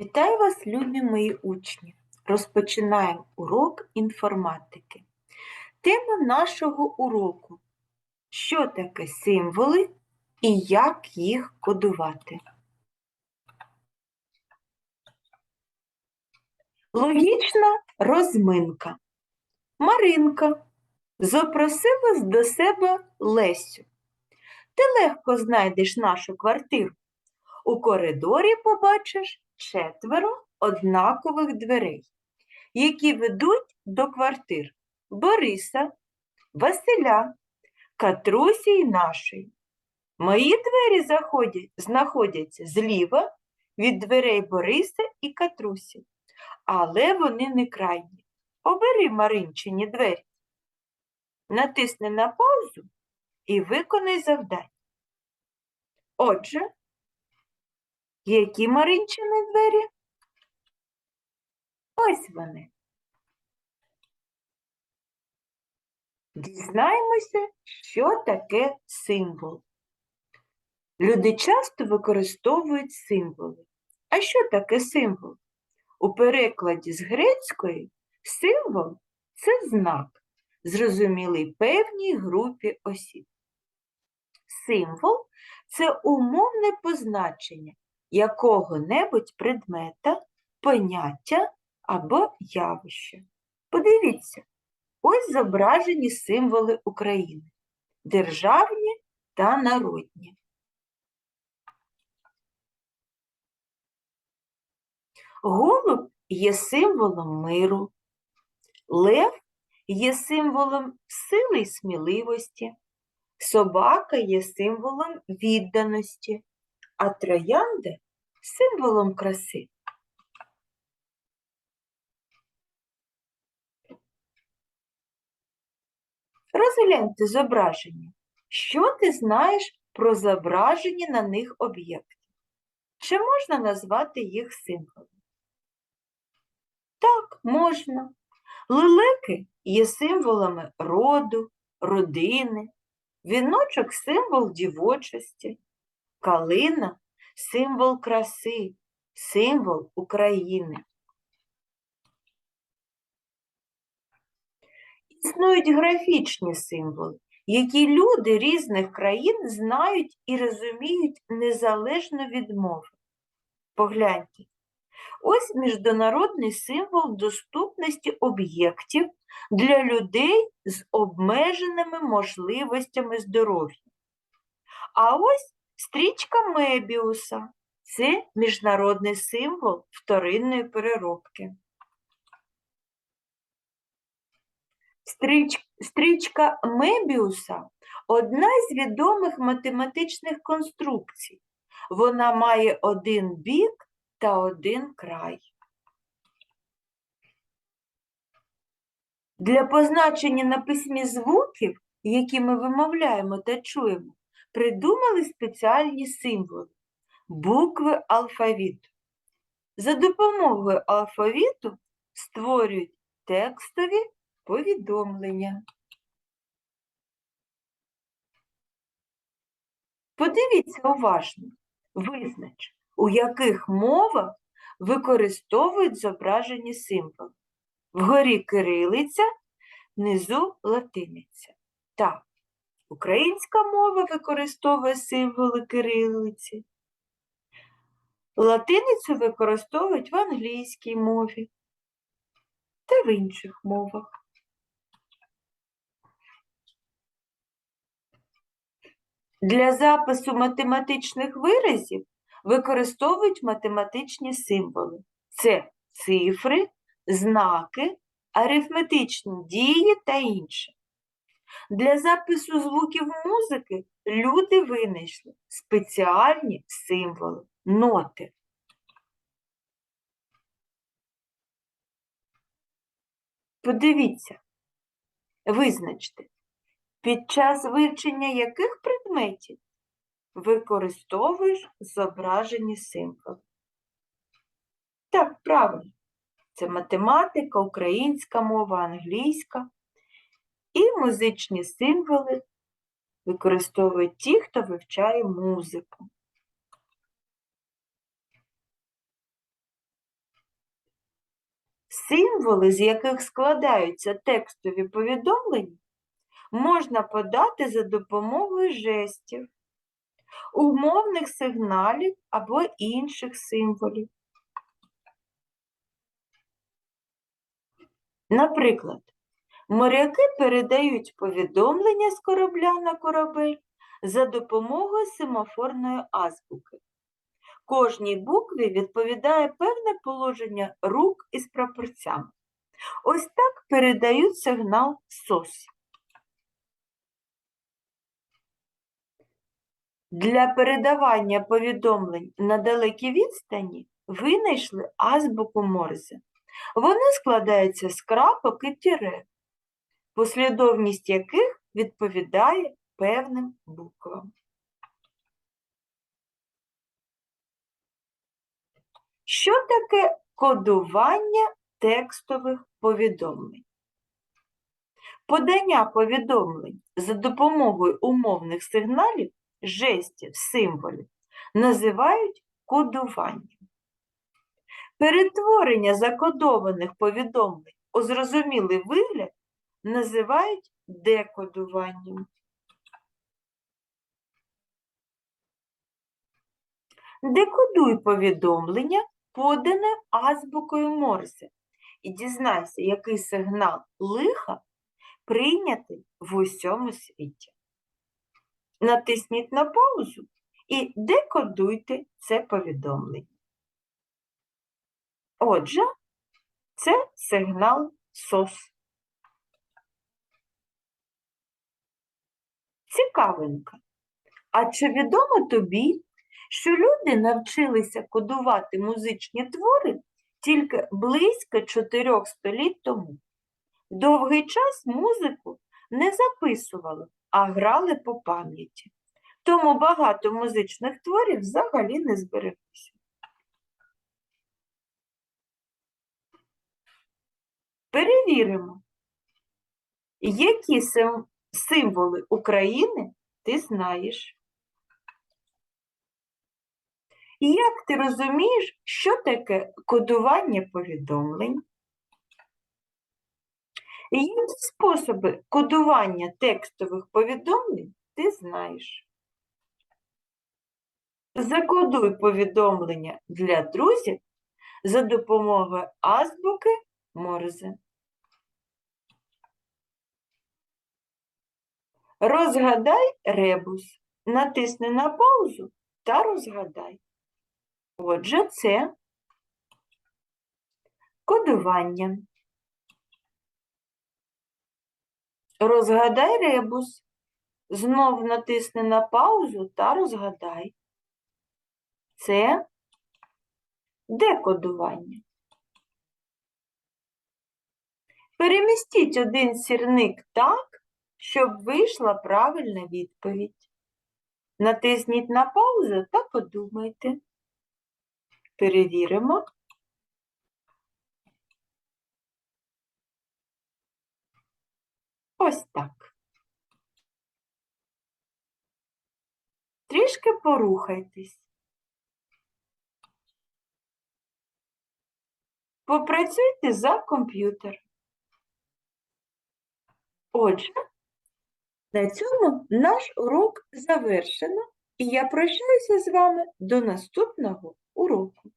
Вітаю вас, любі мої учні! Розпочинаємо урок інформатики. Тема нашого уроку що таке символи і як їх кодувати. Логічна розминка. Маринка запросила до себе Лесю. Ти легко знайдеш нашу квартиру. У коридорі побачиш четверо однакових дверей, які ведуть до квартир Бориса, Василя, Катрусі й нашої. Мої двері заходять, знаходяться зліва від дверей Бориса і Катрусі, але вони не крайні. Обери Маринчині двері. Натисни на паузу і виконай завдання. Отже, які Маринчини двері? Ось вони. Дізнаємося, що таке символ. Люди часто використовують символи. А що таке символ? У перекладі з грецької символ це знак, зрозумілий певній групі осіб. Символ це умовне позначення якого-небудь предмета, поняття або явища. Подивіться, ось зображені символи України державні та народні. Голуб є символом миру, лев є символом сили й сміливості, собака є символом відданості, а троянда символом краси. Розгляньте зображення. Що ти знаєш про зображені на них об'єкти? Чи можна назвати їх символом? Так, можна. Лелеки є символами роду, родини, віночок символ дівочості, калина символ краси, символ України. Існують графічні символи, які люди різних країн знають і розуміють незалежно від мови. Погляньте, ось міжнародний символ доступності об'єктів для людей з обмеженими можливостями здоров'я. А ось стрічка Мебіуса це міжнародний символ вторинної переробки. Стріч, стрічка Мебіуса одна з відомих математичних конструкцій. Вона має один бік та один край. Для позначення на письмі звуків, які ми вимовляємо та чуємо, придумали спеціальні символи букви алфавіту. За допомогою алфавіту створюють текстові повідомлення. Подивіться уважно, визнач, у яких мовах використовують зображені символи. Вгорі кирилиця, внизу латиниця. Так, українська мова використовує символи кирилиці. Латиницю використовують в англійській мові та в інших мовах. Для запису математичних виразів використовують математичні символи. Це цифри, знаки, арифметичні дії та інше. Для запису звуків музики люди винайшли спеціальні символи, ноти. Подивіться, визначте, під час вивчення яких предметів використовуєш зображені символи. Так, правильно, це математика, українська мова, англійська. І музичні символи використовують ті, хто вивчає музику. Символи, з яких складаються текстові повідомлення, можна подати за допомогою жестів, умовних сигналів або інших символів. Наприклад, моряки передають повідомлення з корабля на корабель за допомогою семафорної азбуки. Кожній букві відповідає певне положення рук із прапорцями. Ось так передають сигнал СОС. Для передавання повідомлень на далекій відстані винайшли азбуку Морзе. Вона складається з крапок і тіре, послідовність яких відповідає певним буквам. Що таке кодування текстових повідомлень? Подання повідомлень за допомогою умовних сигналів, жестів, символів називають кодуванням. Перетворення закодованих повідомлень у зрозумілий вигляд називають декодуванням. Декодуй повідомлення, подане азбукою Морзе, і дізнайся, який сигнал лиха прийнятий в усьому світі. Натисніть на паузу і декодуйте це повідомлення. Отже, це сигнал СОС. Цікавинка. А чи відомо тобі, що люди навчилися кодувати музичні твори тільки близько чотирьох століть тому? Довгий час музику не записували, а грали по пам'яті. Тому багато музичних творів взагалі не збереглися. Перевіримо, які сим- символи України ти знаєш. І як ти розумієш, що таке кодування повідомлень? І Які способи кодування текстових повідомлень ти знаєш? Закодуй повідомлення для друзів за допомогою азбуки Морзе. Розгадай ребус. Натисни на паузу та розгадай. Отже, це кодування. Розгадай ребус. Знов натисни на паузу та розгадай. Це декодування. Перемістіть один сірник так, щоб вийшла правильна відповідь. Натисніть на паузу та подумайте. Перевіримо. Ось так. Трішки порухайтесь. Попрацюйте за комп'ютер. Отже, на цьому наш урок завершено, і я прощаюся з вами до наступного уроку.